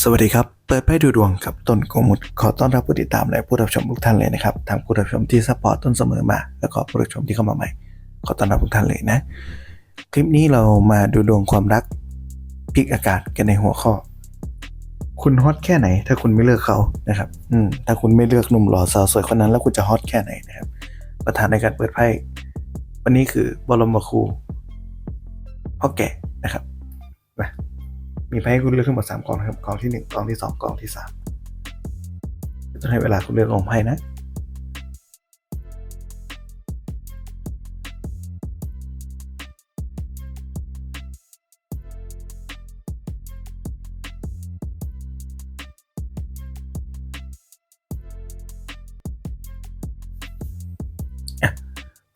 สวัสดีครับ เปิดไพ่ดูดวงกับต้นโกมุดขอต้อนรับผู้ติดตามและผู้รับชมทุกท่านเลยนะครับทั้งผู้รับชมที่ซัพพอร์ตต้นเสมอมา แล้วก็ผู้รับชมที่เข้ามาใหม่ ขอต้อนรับทุกท่านเลยนะ คลิปนี้เรามาดูดวงความรักพิกอากาศกันในหัวข้อ คุณฮอตแค่ไหน ถ้าคุณไม่เลือกเขานะครับ อืมถ้าคุณไม่เลือกหนุ่มหล่อสาวสวยคนนั้น แล้วคุณจะฮอตแค่ไหนนะครับ ประธานในการเปิดไพ่วันนี้คือบรมครูพ่อแก่นะครับมา มีไพ่ให้คุณเลือกทั้งหมดสามกองนะครับกองที่หนึ่งกองที่สองกองที่สามจะให้เวลาคุณเลือกกองไพ่นะ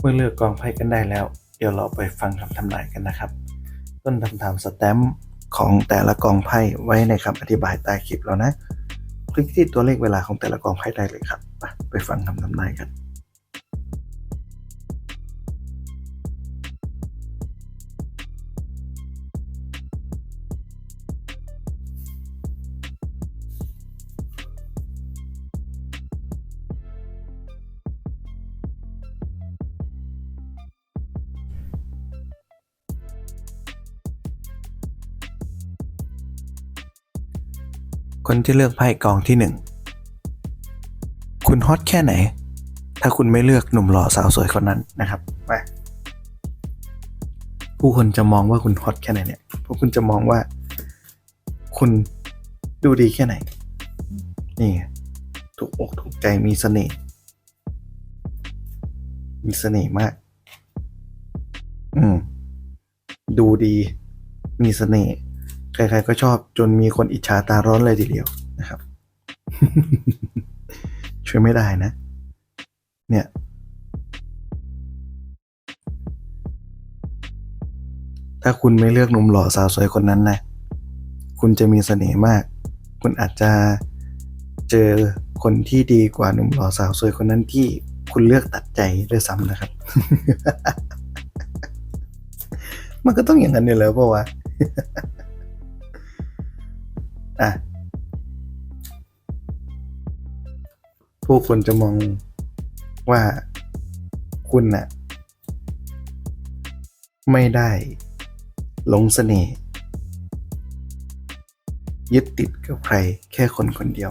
เมื่อเลือกกองไพ่กันได้แล้ว เดี๋ยวเราไปฟังคำทำนายกันนะครับ ต้นทำตามสแตมป์ ของแต่ละกองไพ่ไว้ในคำอธิบายใต้คลิปแล้วนะ คลิกที่ตัวเลขเวลาของแต่ละกองไพ่ได้เลยครับ ไปไปฟังคำทำนายกัน คนที่เลือกไพ่กองที่หนึ่งคุณฮอตแค่ไหน ถ้าคุณไม่เลือกหนุ่มหล่อสาวสวยคนนั้นนะครับไปผู้คนจะมองว่าคุณฮอตแค่ไหนเนี่ยพวกคุณจะมองว่า คุณดูดีแค่ไหน นี่ถูกอกถูกใจมีเสน่ห์มีเสน่ห์มาก อืม ดูดี มีเสน่ห์ ใครๆก็ชอบจนมีคนอิจฉาตาร้อนเลยทีเดียวนะครับ ช่วยไม่ได้นะ เนี่ย ถ้าคุณไม่เลือกหนุ่มหล่อสาวสวยคนนั้นนะคุณจะมีเสน่ห์มาก คุณอาจจะเจอคนที่ดีกว่าหนุ่มหล่อสาวสวยคนนั้นที่คุณเลือกตัดใจด้วยซ้ำนะครับ มันก็ต้องอย่างนั้นอยู่แล้วเพราะว่า อะผู้คนจะมองว่าคุณน่ะ ไม่ได้หลงเสน่ห์ยึดติดกับใครแค่คนคนเดียว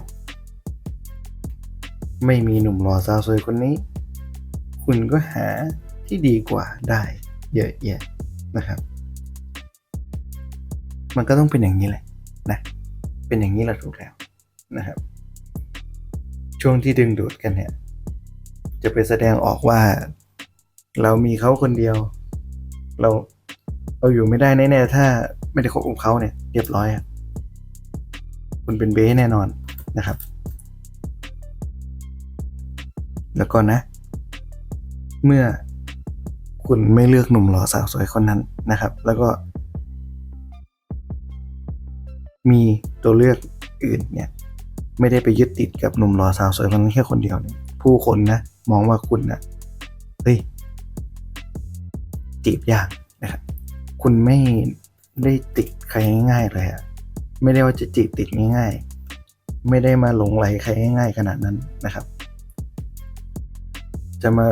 ไม่มีหนุ่มหล่อสาวสวยคนนี้ คุณก็หาที่ดีกว่าได้เยอะแยะนะครับ มันก็ต้องเป็นอย่างนี้แหละนะ เป็นอย่างนี้แหละถูกแล้วนะครับ ช่วงที่ดึงดูดกันเนี่ย จะไปแสดงออกว่า เรามีเขาคนเดียว เราเราอยู่ไม่ได้แน่ๆถ้าไม่ได้คบกับเขาเนี่ย เรียบร้อยอะคุณเป็นเบ้แน่นอนนะครับ แล้วก็นะ เมื่อคุณไม่เลือกหนุ่มหล่อสาวสวยคนนั้นนะครับ แล้วก็ มีตัวเลือกอื่นเนี่ยไม่ได้ไปยึดติดกับหนุ่มหล่อสาวสวยคนนั้นแค่คนเดียวเนี่ยผู้คนนะมองว่าคุณนะเฮ้ยจีบยากนะครับคุณไม่ได้ติดใครง่ายๆเลยอะไม่ได้ว่าจะจีบติดง่ายๆ ไม่ได้มาหลงไหลใครง่ายๆขนาดนั้นนะครับ จะมา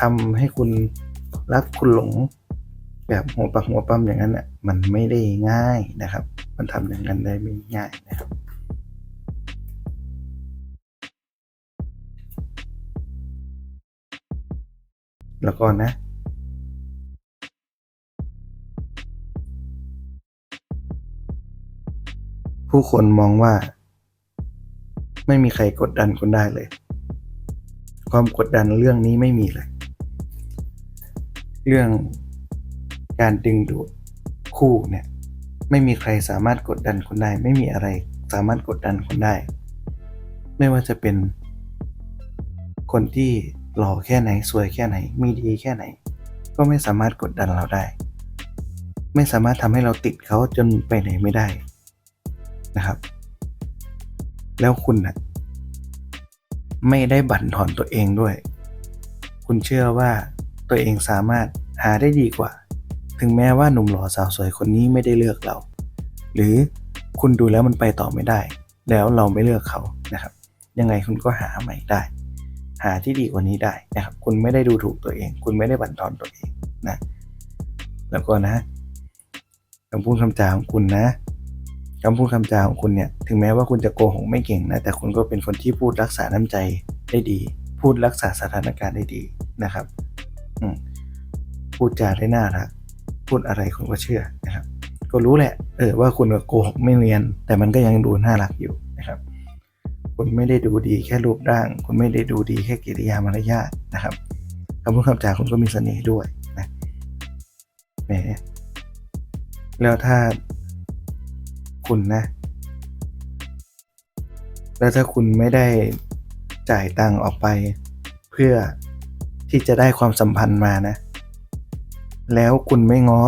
ทำให้คุณรักคุณหลงแบบหัวปักหัวปั๊มอย่างนั้นน่ะมันไม่ได้ง่ายนะครับ มันทำอย่างนั้นได้ไม่ง่ายนะครับแล้วก็นะผู้คนมองว่า ไม่มีใครกดดันคุณได้เลย ความกดดันเรื่องนี้ไม่มีเลย เรื่องการดึงดูดคู่เนี่ย ไม่มีใครสามารถกดดันคุณได้ ไม่มีอะไรสามารถกดดันคุณได้ ไม่ว่าจะเป็นคนที่หล่อแค่ไหนสวยแค่ไหน มีดีแค่ไหน ก็ไม่สามารถกดดันเราได้ ไม่สามารถทำให้เราติดเขาจนไปไหนไม่ได้นะครับ แล้วคุณนะไม่ได้บั่นทอนตัวเองด้วย คุณเชื่อว่าตัวเองสามารถหาได้ดีกว่า ถึงแม้ว่าหนุ่มหล่อสาวสวยคนนี้ไม่ได้เลือกเรา หรือคุณดูแล้วมันไปต่อไม่ได้ แล้วเราไม่เลือกเขานะครับ ยังไงคุณก็หาใหม่ได้ หาที่ดีกว่านี้ได้นะครับ คุณไม่ได้ดูถูกตัวเอง คุณไม่ได้บั่นทอนตัวเองนะแล้วก็นะคำพูดคำจาของคุณนะคำพูดคำจาของคุณเนี่ยถึงแม้ว่าคุณจะโกหกไม่เก่งนะแต่คุณก็เป็นคนที่พูดรักษาน้ำใจได้ดี พูดรักษาสถานการณ์ได้ดีนะครับอืพูดจาได้น่ารัก พูดอะไรคุณก็เชื่อนะครับ ก็รู้แหละ เออว่าคุณก็โกหกไม่เรียน แต่มันก็ยังดูน่ารักอยู่นะครับ คุณไม่ได้ดูดีแค่รูปร่าง คุณไม่ได้ดูดีแค่กิริยามารยาทนะครับคำพูดคำจาคุณก็มีเสน่ห์ด้วยนะแหมแล้วถ้าคุณนะ แล้วถ้าคุณไม่ได้จ่ายตังค์ออกไป เพื่อที่จะได้ความสัมพันธ์มานะ แล้วคุณไม่ง้อ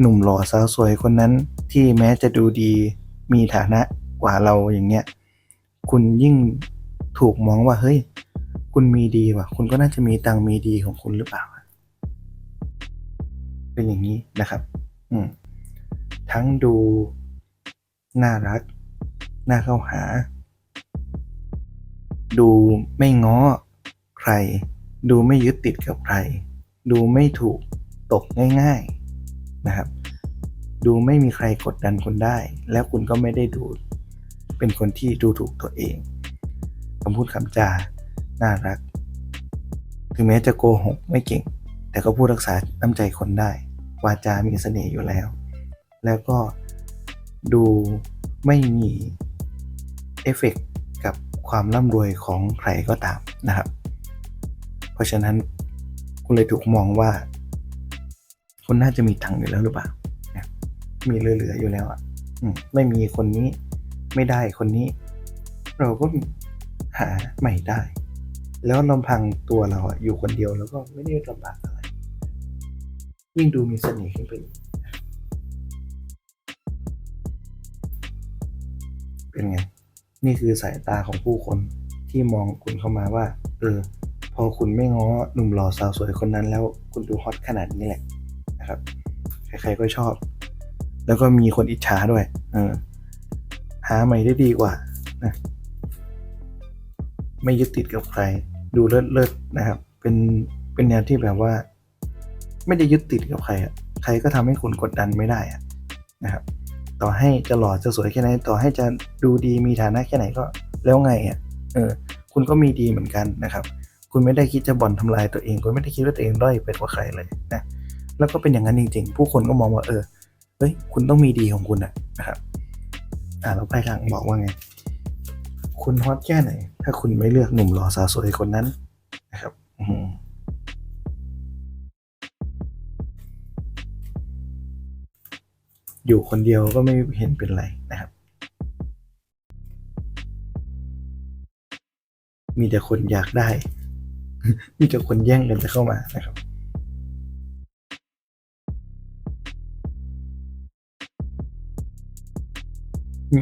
หนุ่มหล่อสาวสวยคนนั้นที่แม้จะดูดีมีฐานะกว่าเราอย่างเงี้ย คุณยิ่งถูกมองว่าเฮ้ย คุณมีดีว่ะ คุณก็น่าจะมีตังมีดีของคุณหรือเปล่า เป็นอย่างนี้นะครับ อืมทั้งดูน่ารัก น่าเข้าหา ดูไม่ง้อใคร ดูไม่ยึดติดกับใคร ดูไม่ถูก ตกง่าย ๆนะครับ ดูไม่มีใครกดดันคุณได้ แล้วคุณก็ไม่ได้ดู เป็นคนที่ดูถูกตัวเองคำพูดคำจา น่ารัก ถึงแม้จะโกหกไม่เก่ง แต่ก็พูดรักษาน้ำใจคนได้ วาจา มีเสน่ห์อยู่แล้ว แล้วก็ดูไม่มีเอฟเฟกต์กับความร่ำรวยของใครก็ตามนะครับ เพราะฉะนั้นคุณเลยถูกมองว่า คุณน่าจะมีตังค์อยู่แล้วหรือเปล่านะมีเหลือๆอยู่แล้วอะอมไม่มีคนนี้ไม่ได้คนนี้ เราก็หาใหม่ได้ แล้วลำพังตัวเราอะอยู่คนเดียวแล้วก็ไม่ได้ลำบากอะไร ยิ่งดูมีเสน่ห์ขึ้นไปอีกเป็นไง นี่คือสายตาของผู้คนที่มองคุณเข้ามาว่า เออ พอคุณไม่ง้อหนุ่มหล่อสาวสวยคนนั้นแล้ว คุณดูฮอตขนาดนี้แหละ นะครับ ใครๆก็ชอบ แล้วก็มีคนอิจฉาด้วยอหาใหม่ได้ดีกว่านะไม่ยึดติดกับใคร ดูเลิศเลิศๆนะครับ เป็นเป็นแนวที่แบบว่า ไม่ได้ยึดติดกับใครอะใครก็ทำให้คุณกดดันไม่ได้อะนะครับ ต่อให้จะหล่อจะสวยแค่ไหนต่อให้จะดูดีมีฐานะแค่ไหนก็แล้วไงอะเออ คุณก็มีดีเหมือนกันนะครับ คุณไม่ได้คิดจะบ่อนทำลายตัวเอง คุณไม่ได้คิดว่าตัวเองด้อยไปกว่าใครเลยนะ แล้วก็เป็นอย่างนั้นจริงๆ ผู้คนก็มองว่าเออเฮ้ยคุณต้องมีดีของคุณอะนะครับ อ่าเราไปทางบอกว่าไง คุณฮอตแค่ไหน ถ้าคุณไม่เลือกหนุ่มหล่อสาวสวยคนนั้นนะครับอืมอยู่คนเดียวก็ไม่เห็นเป็นไรนะครับ มีแต่คนอยากได้ มีแต่คนแย่งกันจะเข้ามานะครับ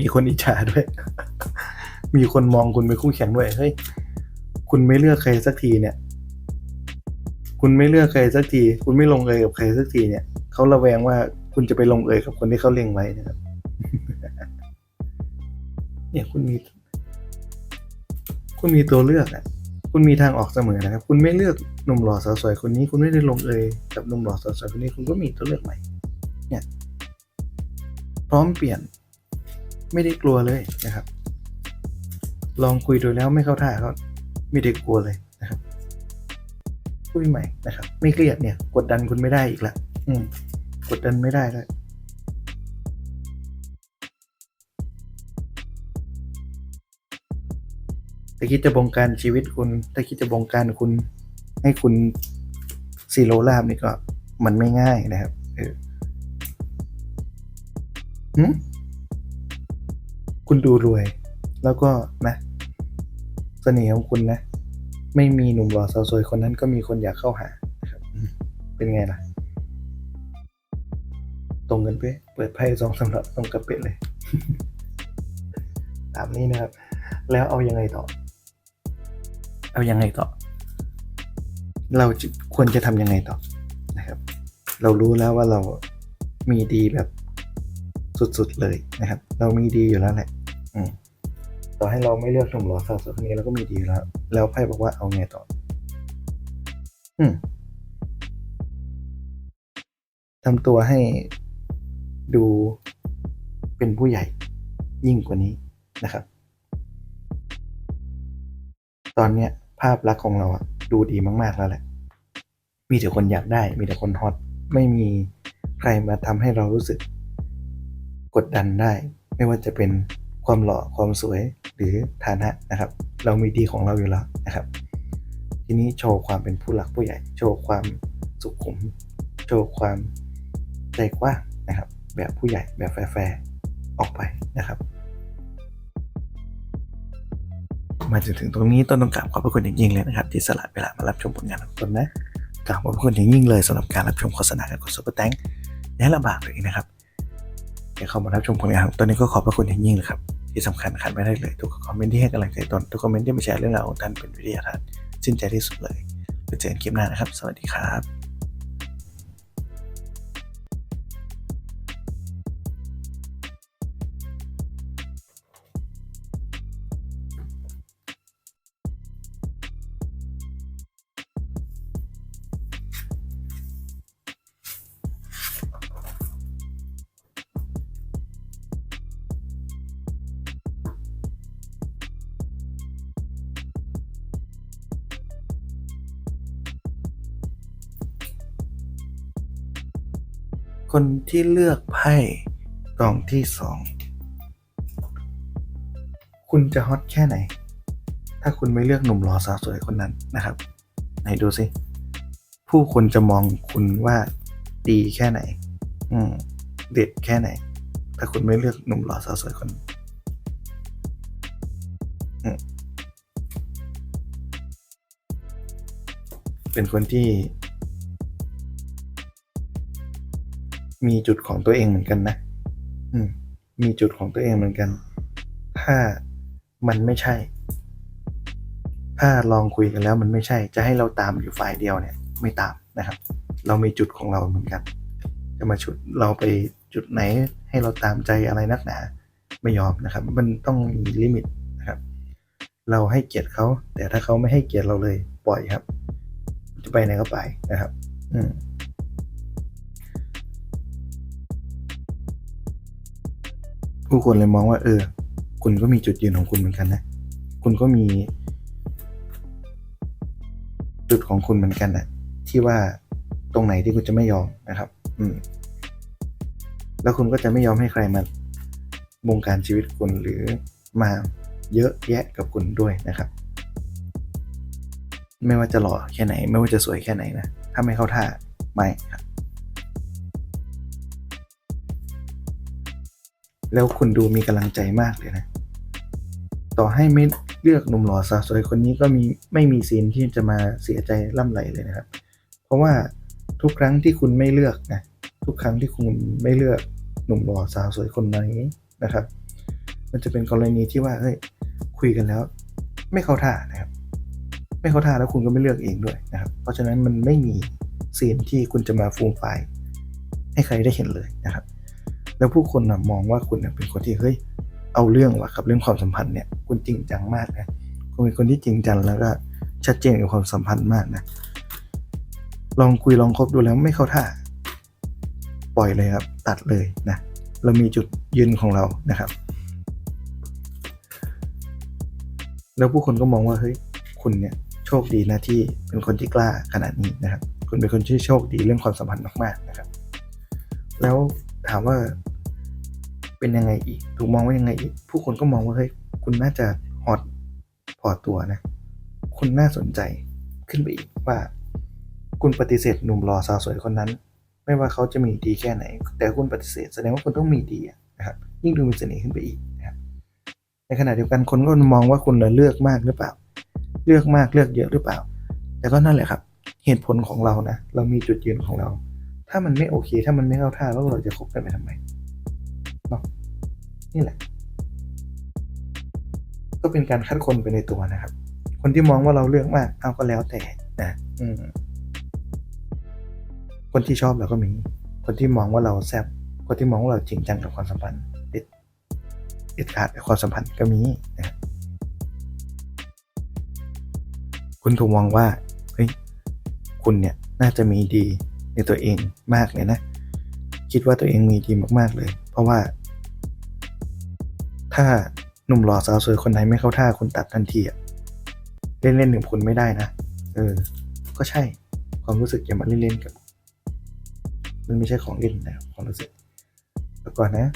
มีคนอิจฉาด้วย มีคนมองคุณเป็นคู่แข่งด้วย เฮ้ย คุณไม่เลือกใครสักทีเนี่ย คุณไม่เลือกใครสักที คุณไม่ลงเอยกับใครสักทีเนี่ย เขาระแวงว่าคุณจะไปลงเอยกับคนที่เขาเล็งไว้นะครับ เนี่ยคุณมี คุณมีตัวเลือกอะคุณมีทางออกเสมอนะครับ คุณไม่เลือกหนุ่มหล่อสาวสวยคนนี้ คุณไม่ได้ลงเอยกับหนุ่มหล่อสาวสวยคนนี้ คุณก็มีตัวเลือกใหม่ เนี่ย พร้อมเปลี่ยน ไม่ได้กลัวเลยนะครับ ลองคุยดูแล้วไม่เข้าท่าก็ไม่ได้กลัวเลยนะครับคุยใหม่นะครับ ไม่เครียดเนี่ย กดดันคุณไม่ได้อีกละอืม กดดันไม่ได้แล้วถ้าคิดจะบงการชีวิตคุณ ถ้าคิดจะบงการคุณ ให้คุณซีโรลาบนี่ก็มันไม่ง่ายนะครับ เออหืม คุณดูรวย แล้วก็นะเสน่ห์ของคุณนะ ไม่มีหนุ่มหล่อสาวสวยคนนั้นก็มีคนอยากเข้าหานะครับอืมเป็นไงล่ะ ตรงกันเป๊ะเปิดไพ่สองสำหรับตรงกระเป๊ะเลย ตามนี้นะครับ แล้วเอายังไงต่อ เอายังไงต่อ เราจะควรจะทำยังไงต่อนะครับ เรารู้แล้วว่าเรามีดีแบบสุดๆเลยนะครับ เรามีดีอยู่แล้วแหละอืม ต่อให้เราไม่เลือกหนุ่มหล่อสาวสวยคนนี้เราก็มีดีแล้ว แล้วไพ่บอกว่าเอาไงต่อ อืมทำตัวให้ดูเป็นผู้ใหญ่ยิ่งกว่านี้นะครับ ตอนเนี้ย ภาพลักษณ์ของเราอะดูดีมากๆแล้วแหละ มีแต่คนอยากได้ มีแต่คนฮอต ไม่มีใครมาทำให้เรารู้สึก กดดันได้ ไม่ว่าจะเป็น ความหล่อความสวยหรือฐานะนะครับ เรามีดีของเราอยู่แล้วนะครับ ทีนี้โชว์ความเป็นผู้หลักผู้ใหญ่ โชว์ความสุขุม โชว์ความใจกว้างนะครับ แบบผู้ใหญ่แบบแฟร์ๆออกไปนะครับ มาจนถึงตรงนี้ต้นต้องกราบขอบพระคุณอย่างยิ่งเลยนะครับ ที่สละเวลามารับชมผลงานของตนนะกราบขอบพระคุณอย่างยิ่งเลยสำหรับการรับชมโฆษณากับกดซุปเปอร์แตงอย่าให้ลำบากเลยนะครับ ที่เข้ามารับชมผลงานของตนนี้ก็ขอบพระคุณอย่างยิ่งเลยครับ ที่สำคัญขาดไม่ได้เลยทุกคอมเมนต์ที่ให้กำลังใจตนทุกคอมเมนต์ที่มาแชร์เรื่องราวของท่านเป็นวิทยาทานสิ้นใจที่สุดเลยไปเจอกันคลิปหน้านะครับ สวัสดีครับ คนที่เลือกไพ่กองที่สองคุณจะฮอตแค่ไหน ถ้าคุณไม่เลือกหนุ่มหล่อสาวสวยคนนั้นนะครับ ไหนดูสิ ผู้คนจะมองคุณว่าดีแค่ไหน อืมเด็ดแค่ไหน ถ้าคุณไม่เลือกหนุ่มหล่อสาวสวยคนเป็นคนที่ มีจุดของตัวเองเหมือนกันนะ อืม มีจุดของตัวเองเหมือนกัน ถ้ามันไม่ใช่ ถ้าลองคุยกันแล้วมันไม่ใช่ จะให้เราตามอยู่ฝ่ายเดียวเนี่ย ไม่ตามนะครับ เรามีจุดของเราเหมือนกัน จะมาชุดเราไปจุดไหนให้เราตามใจอะไรนักหนา ไม่ยอมนะครับ มันต้องมีลิมิตนะครับ เราให้เกียรติเขา แต่ถ้าเขาไม่ให้เกียรติเราเลย ปล่อยครับ จะไปไหนก็ไปนะครับ อืม ผู้คนเลยมองว่า เออ คุณก็มีจุดยืนของคุณเหมือนกันนะ คุณก็มี จุดของคุณเหมือนกันนะที่ว่าตรงไหนที่คุณจะไม่ยอมนะครับ อืม แล้วคุณก็จะไม่ยอมให้ใครมาบงการชีวิตคุณหรือมาเยอะแยะกับคุณด้วยนะครับ ไม่ว่าจะหล่อแค่ไหน ไม่ว่าจะสวยแค่ไหนนะ ถ้าไม่เข้าท่าไม่ครับ แล้วคุณดูมีกำลังใจมากเลยนะ ต่อให้ไม่เลือกหนุ่มหล่อสาวสวยคนนี้ก็มีไม่มีซีนที่จะมาเสียใจล่ำไหลเลยนะครับ เพราะว่าทุกครั้งที่คุณไม่เลือกนะทุกครั้งที่คุณไม่เลือกหนุ่มหล่อสาวสวยคนนี้นะครับ มันจะเป็นกรณีที่ว่าเฮ้ยคุยกันแล้ว ไม่เข้าท่านะครับ ไม่เข้าท่าแล้วคุณก็ไม่เลือกเองด้วยนะครับ เพราะฉะนั้นมันไม่มีซีนที่คุณจะมาฟูมไฟให้ใครได้เห็นเลยนะครับ แล้วผู้คนนะมองว่าคุณเป็นคนที่เฮ้ยเอาเรื่องว่ะกับเรื่องความสัมพันธ์เนี่ยคุณจริงจังมากนะคุณเป็นคนที่จริงจังแล้วก็ชัดเจนกับความสัมพันธ์มากนะลองคุยลองคบดูแล้วไม่เข้าท่า ปล่อยเลยครับ ตัดเลยนะเรามีจุดยืนของเรานะครับ แล้วผู้คนก็มองว่าเฮ้ยคุณเนี่ยโชคดีนะที่เป็นคนที่กล้าขนาดนี้นะครับ คุณเป็นคนที่โชคดีเรื่องความสัมพันธ์มากๆนะครับ แล้วถามว่า เป็นยังไงอีก ถูกมองว่ายังไงอีก ผู้คนก็มองว่าเฮ้ยคุณน่าจะฮอตพอตัวนะ คุณน่าสนใจขึ้นไปอีกว่า คุณปฏิเสธหนุ่มหล่อสาวสวยคนนั้น ไม่ว่าเขาจะมีดีแค่ไหน แต่คุณปฏิเสธแสดงว่าคุณต้องมีดีนะครับ ยิ่งดูมีเสน่ห์ขึ้นไปอีกนะครับในขณะเดียวกันคนก็มองว่าคุณเลือกมากหรือเปล่า เลือกมากเลือกเยอะหรือเปล่า แต่ก็นั่นแหละครับ เหตุผลของเรานะ เรามีจุดยืนของเรา ถ้ามันไม่โอเค ถ้ามันไม่เข้าท่าแล้วเราจะคบกันไปทำไม เนาะนี่แหละ ก็เป็นการคัดคนไปในตัวนะครับ คนที่มองว่าเราเลือกมาก เอาก็แล้วแต่นะอืมคนที่ชอบเราก็มี คนที่มองว่าเราแซบคนที่มองว่าเราจริงจังกับความสัมพันธ์เด็ดเด็ดขาดกับความสัมพันธ์ก็มีนะคุณถูกมองว่าเฮ้ยคุณเนี่ยน่าจะมีดีในตัวเองมากเลยนะ คิดว่าตัวเองมีดีมากๆเลย เพราะว่า ถ้าหนุ่มหล่อสาวสวยคนไหนไม่เข้าท่าคุณตัดทันทีอะเล่นเล่นหนึ่งคุณไม่ได้นะ เออ ก็ใช่ ความรู้สึกอย่ามาเล่นๆกับ มันไม่ใช่ของเล่นนะความรู้สึกแล้วก่อนนะ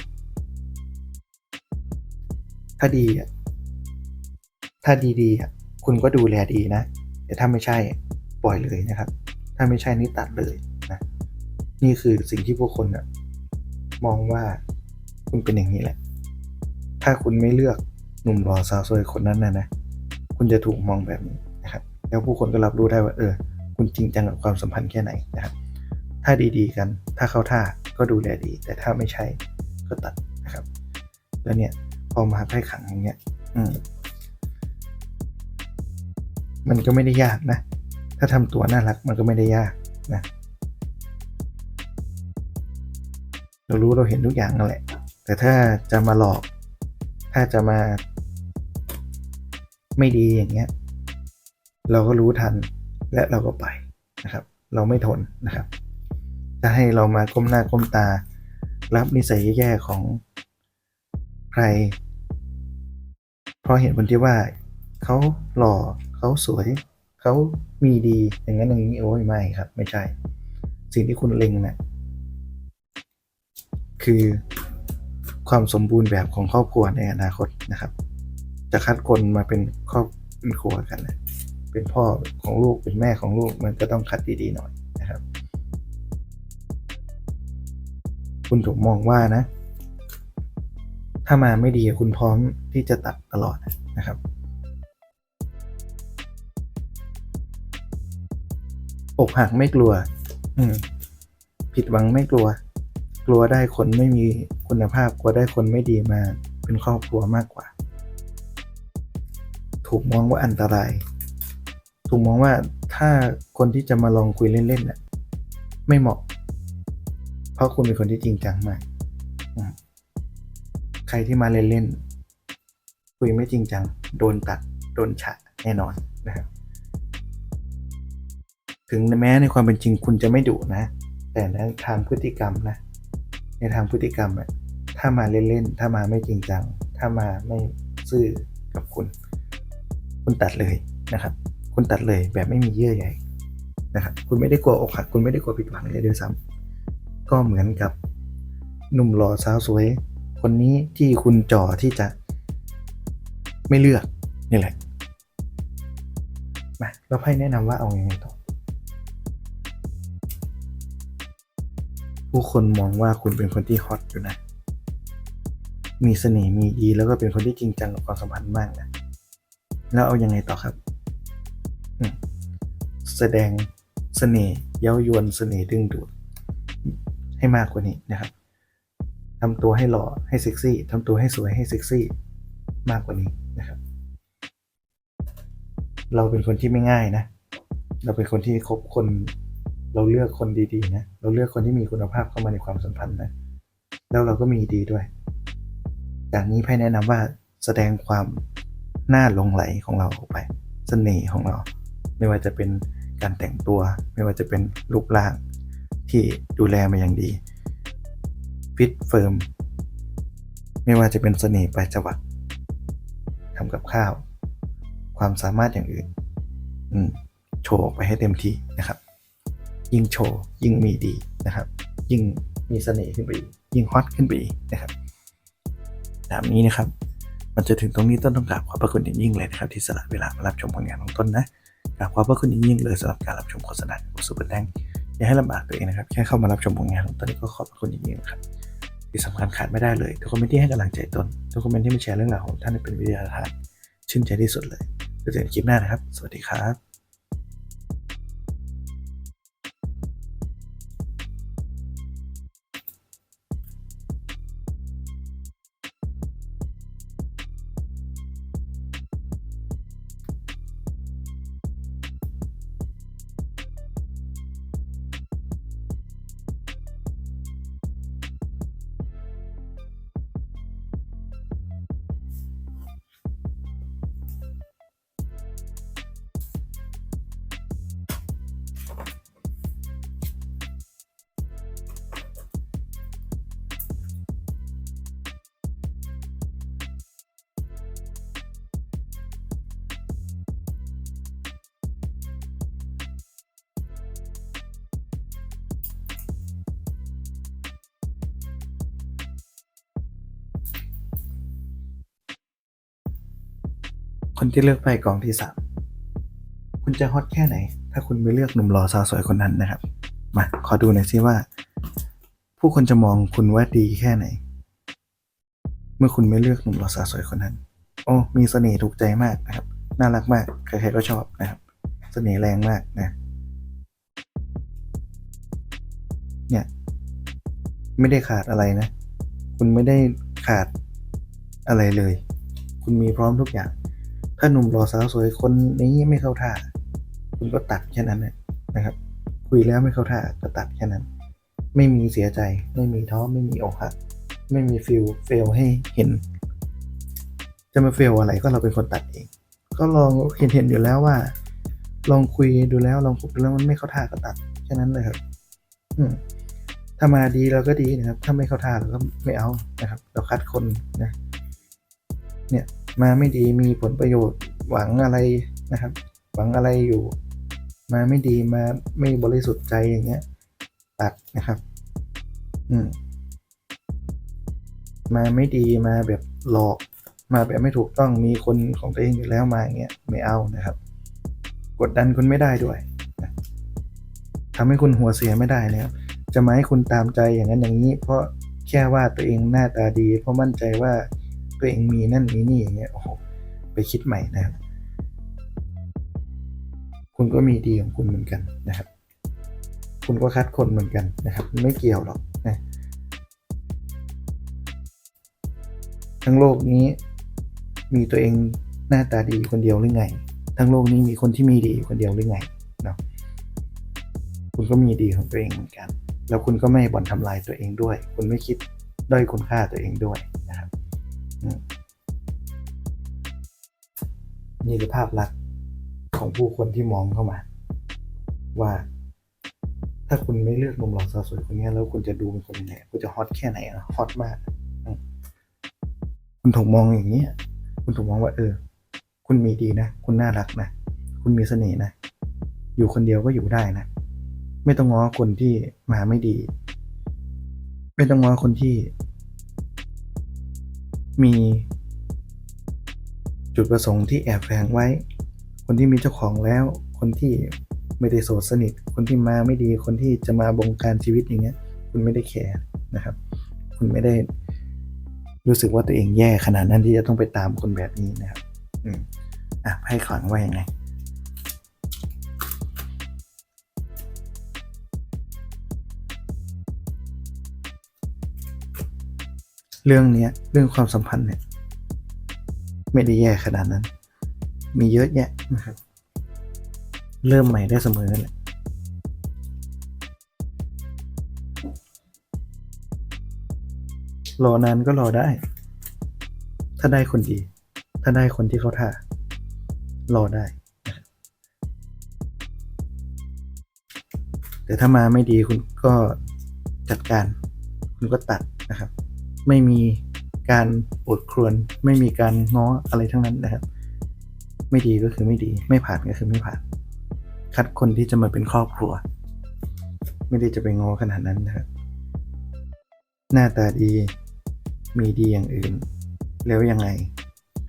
ถ้าดีอะ ถ้าดีๆอะ คุณก็ดูแลดีนะ แต่ถ้าไม่ใช่ปล่อยเลยนะครับ ถ้าไม่ใช่นี่ตัดเลยนะ นี่คือสิ่งที่พวกคนอะ มองว่าคุณเป็นอย่างนี้แหละ ถ้าคุณไม่เลือกหนุ่มหล่อสาวสวยคนนั้นนะนะ คุณจะถูกมองแบบนี้นะครับ แล้วผู้คนก็รับรู้ได้ว่า เออ คุณจริงจังกับความสัมพันธ์แค่ไหนนะครับ ถ้าดีๆกัน ถ้าเข้าท่าก็ดูแลดี แต่ถ้าไม่ใช่ก็ตัดนะครับ แล้วเนี่ยพอมาไพ่ขังอย่างเงี้ย อืมมันก็ไม่ได้ยากนะ ถ้าทำตัวน่ารักมันก็ไม่ได้ยากนะ เรารู้เราเห็นทุกอย่างนั่นแหละ แต่ถ้าจะมาหลอก ถ้าจะมา ไม่ดีอย่างเงี้ย เราก็รู้ทันและเราก็ไปนะครับ เราไม่ทนนะครับจะให้เรามาก้มหน้าก้มตา รับนิสัยแย่ๆของใคร เพราะเห็นคนที่ว่าเขาหล่อเขาสวยเขามีดีอย่างนั้นอย่างนี้โอ้ยไม่ครับ ไม่ใช่ สิ่งที่คุณเล็งนะ่ะคือ ความสมบูรณ์แบบของครอบครัวในอนาคตนะครับ จะคัดคนมาเป็นครอบครัวกันนะเป็นพ่อของลูกเป็นแม่ของลูกมันก็ต้องคัดดีๆหน่อยนะครับ คุณถูกมองว่านะ ถ้ามาไม่ดีคุณพร้อมที่จะตัดตลอดนะครับอกหักไม่กลัว อืม ผิดหวังไม่กลัว กลัวได้คนไม่มีคุณภาพ กลัวได้คนไม่ดีมาเป็นครอบครัวมากกว่า ถูกมองว่าอันตราย ถูกมองว่าถ้าคนที่จะมาลองคุยเล่นๆน่ะไม่เหมาะ เพราะคุณเป็นคนที่จริงจังมาก ใครที่มาเล่นๆคุยไม่จริงจัง โดนตัด โดนฉะแน่นอนนะครับถึงแม้ในความเป็นจริงคุณจะไม่ดุนะ แต่ในทางพฤติกรรมนะ ในทางพฤติกรรมอะถ้ามาเล่นๆ ถ้ามาไม่จริงจัง ถ้ามาไม่ซื่อกับคุณ คุณตัดเลยนะครับ คุณตัดเลยแบบไม่มีเยื่อใยนะครับ คุณไม่ได้กลัวอกหัก คุณไม่ได้กลัวผิดหวังเลยด้วยซ้ำก็เหมือนกับหนุ่มหล่อสาวสวย คนนี้ที่คุณจ่อที่จะไม่เลือกนี่แหละมาเราไพ่แนะนำว่าเอายังไงต่อ ผู้คนมองว่าคุณเป็นคนที่ฮอตอยู่นะ มีเสน่ห์มีดีแล้วก็เป็นคนที่จริงจังกับความสัมพันธ์มากนะ แล้วเอาอยังไงต่อครับอืมแสดงเสน่ห์เย้ายวนเสน่ห์ดึงดูด ให้มากกว่านี้นะครับทำตัวให้หล่อให้เซ็กซี่ทำตัวให้สวยให้เซ็กซี่มากกว่านี้นะครับ เราเป็นคนที่ไม่ง่ายนะ เราเป็นคนที่คบคน เราเลือกคนดีๆนะ เราเลือกคนที่มีคุณภาพเข้ามาในความสัมพันธ์นะ แล้วเราก็มีดีด้วย จากนี้ไพ่แนะนำว่าแสดงความน่าลงไหลของเราออกไปเสน่ห์ของเรา ไม่ว่าจะเป็นการแต่งตัว ไม่ว่าจะเป็นรูปร่างที่ดูแลมาอย่างดีฟิตเฟิร์มไม่ว่าจะเป็นเสน่ห์ปลายจวักทำกับข้าว ความสามารถอย่างอื่น โชว์ออกไปให้เต็มที่นะครับ ยิ่งโชว์ ยิ่งมีดีนะครับ ยิ่งมีเสน่ห์ขึ้นไปยิ่งฮอตขึ้นไปนะครับแบบนี้นะครับ มันจะถึงตรงนี้ต้นต้องกราบขอบพระคุณอย่างยิ่งเลยนะครับ ที่สละเวลามารับชมผลงานของต้นนะกราบขอบพระคุณอย่างยิ่งเลยสำหรับการรับชมโฆษณาของซูเปอร์แดงอย่าให้ลำบากตัวเองนะครับ แค่เข้ามารับชมผลงานของต้นนี้ก็ขอบพระคุณอย่างยิ่งนะครับ ที่สำคัญขาดไม่ได้เลยทุกคอมเมนต์ที่ให้กำลังใจตนทุกคอมเมนต์ที่มาแชร์เรื่องราวของท่านเป็นวิทยาทานชื่นใจที่สุดเลยเจอกันคลิปหน้านะครับ สวัสดีครับ คนที่เลือกไปกองที่สาม คุณจะฮอตแค่ไหน ถ้าคุณไม่เลือกหนุ่มหล่อสาวสวยคนนั้นนะครับ มา ขอดูหน่อยซิว่า ผู้คนจะมองคุณว่าดีแค่ไหน เมื่อคุณไม่เลือกหนุ่มหล่อสาวสวยคนนั้น โอ้ มีเสน่ห์ถูกใจมากนะครับ น่ารักมาก ใครๆก็ชอบนะครับ เสน่ห์แรงมากนะ เนี่ย ไม่ได้ขาดอะไรนะ คุณไม่ได้ขาดอะไรเลย คุณมีพร้อมทุกอย่าง ถ้าหนุ่มหล่อสาวสวยคนนี้ไม่เข้าท่า คุณก็ตัดแค่นั้นนะครับ คุยแล้วไม่เข้าท่าก็ตัดแค่นั้น ไม่มีเสียใจ ไม่มีท้อไม่มีอกหักไม่มีฟิลเฟลให้เห็น จะมาเฟลอะไรก็เราเป็นคนตัดเอง ก็ลองเห็นเห็นอยู่แล้วว่า ลองคุยดูแล้วลองคุยดูแล้วมันไม่เข้าท่าก็ตัดแค่นั้นเลยครับอืมถ้ามาดีเราก็ดีนะครับ ถ้าไม่เข้าท่าเราก็ไม่เอานะครับ เราคัดคนนะ เนี่ย มาไม่ดีมีผลประโยชน์หวังอะไรนะครับ หวังอะไรอยู่ มาไม่ดีมาไม่บริสุทธิ์ใจอย่างเงี้ยตัดนะครับ อืม มาไม่ดีมาแบบหลอก มาแบบไม่ถูกต้องมีคนของตัวเองอยู่แล้วมาอย่างเงี้ยไม่เอานะครับ กดดันคุณไม่ได้ด้วยนะทำให้คุณหัวเสียไม่ได้นะครับ จะมาให้คุณตามใจอย่างนั้นอย่างนี้ เพราะแค่ว่าตัวเองหน้าตาดี เพราะมั่นใจว่า ตัวเองมีนั่นมีนี่อย่างเงี้ยโอ้โหไปคิดใหม่นะครับ คุณก็มีดีของคุณเหมือนกันนะครับ คุณก็คัดคนเหมือนกันนะครับ ไม่เกี่ยวหรอกนะทั้งโลกนี้มีตัวเองหน้าตาดีคนเดียวหรือไง ทั้งโลกนี้มีคนที่มีดีคนเดียวหรือไงเนาะคุณก็มีดีของตัวเองเหมือนกัน แล้วคุณก็ไม่บ่อนทำลายตัวเองด้วย คุณไม่คิดด้อยคุณค่าตัวเองด้วยนะครับ นี่คือภาพลักษณ์ของผู้คนที่มองเข้ามา ว่า ถ้าคุณไม่เลือกนุ่มหล่อสาวสวยคนนี้แล้วคุณจะดูเป็นคนยังไงคุณจะฮอตแค่ไหนอะฮอตมากคุณถูกมองอย่างนี้ย คุณถูกมองว่า เออ คุณมีดีนะ คุณน่ารักนะ คุณมีเสน่ห์นะ อยู่คนเดียวก็อยู่ได้นะ ไม่ต้องง้อคนที่มาไม่ดี ไม่ต้องง้อคนที่ มีจุดประสงค์ที่แอบแฝงไว้ คนที่มีเจ้าของแล้ว คนที่ไม่ได้โสดสนิท คนที่มาไม่ดี คนที่จะมาบงการชีวิตอย่างเงี้ย คุณไม่ได้แคร์นะครับ คุณไม่ได้รู้สึกว่าตัวเองแย่ขนาดนั้นที่จะต้องไปตามคนแบบนี้นะครับ อืมอะให้ขลังว่ายังไง เรื่องเนี้ยเรื่องความสัมพันธ์เนี่ย ไม่ได้แย่ขนาดนั้น มีเยอะแยะนะครับ เริ่มใหม่ได้เสมอแหละรอนานก็รอได้ ถ้าได้คนดี ถ้าได้คนที่เขาท่ารอได้ แต่ถ้ามาไม่ดีคุณก็จัดการ คุณก็ตัดนะครับ ไม่มีการอดครวน ไม่มีการง้ออะไรทั้งนั้นนะครับ ไม่ดีก็คือไม่ดี ไม่ผ่านก็คือไม่ผ่าน คัดคนที่จะมาเป็นครอบครัว ไม่ได้จะไปง้อขนาดนั้นนะครับ หน้าตาดีมีดีอย่างอื่น แล้วยังไง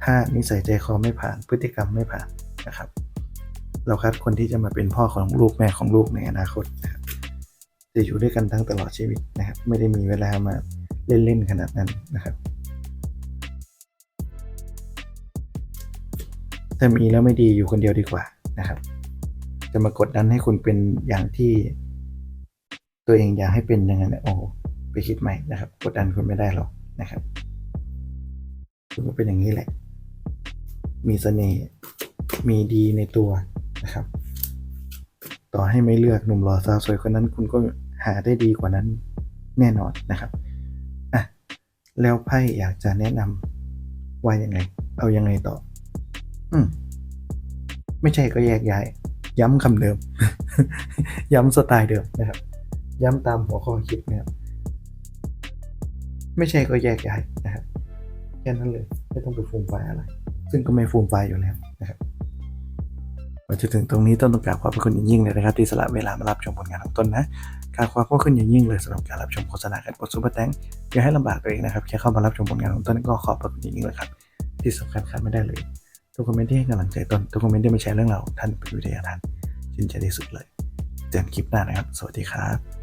ถ้านิสัยใจคอไม่ผ่านพฤติกรรมไม่ผ่านนะครับ เราคัดคนที่จะมาเป็นพ่อของลูกแม่ของลูกในอนาคตนะครับจะอยู่ด้วยกันทั้งตลอดชีวิตนะครับ ไม่ได้มีเวลามา เล่น ๆ ขนาดนั้นนะครับ ถ้ามีแล้วไม่ดีอยู่คนเดียวดีกว่านะครับ จะมากดดันให้คุณเป็นอย่างที่ ตัวเองอยากให้เป็นย่างนั้นนะโอ้ไปคิดใหม่นะครับ กดดันคุณไม่ได้หรอกนะครับคุณก็เป็นอย่างนี้แหละ มีเสน่ห์มีดีในตัวนะครับ ต่อให้ไม่เลือกหนุ่มหล่อสาวสวยคนนั้น คุณก็หาได้ดีกว่านั้นแน่นอนนะครับ แล้วไพ่อยากจะแนะนำว่ายังไง เอายังไงต่อ อืม ไม่ใช่ก็แยกย้าย ย้ำคำเดิม ย้ำสไตล์เดิมนะครับ ย้ำตามหัวข้อคิดนะครับไม่ใช่ก็แยกย้ายนะครับแค่นั้นเลย ไม่ต้องไปฟูมไฟอะไร ซึ่งก็ไม่ฟูมไฟอยู่แล้วนะครับมาจนถึงตรงนี้ต้องต้องกราบขอบพระคุณอย่งยิ่งเลยนะครับ ที่สละเวลามารับชมผลงานของต้นนะ กราบขอบพระคุณอย่างยิ่งเลยสำหรับการรับชมโฆษณาการกดซุปเปอร์แตงอย่าให้ลำบากตัวเองนะครับแค่เข้ามารับชมผลงานของต้นก็ขอบพระคุณอย่างยิ่งเลยครับที่สำคัญขาดไม่ได้เลยทุกคอมเมนต์ที่ให้กำลังใจต้นทุกคอมเมนต์ที่มาแชร์เรื่องเราท่านเป็นวิทยาทานชื่นใจที่สุดเลยเจอกันคลิปหน้านะครับ สวัสดีครับ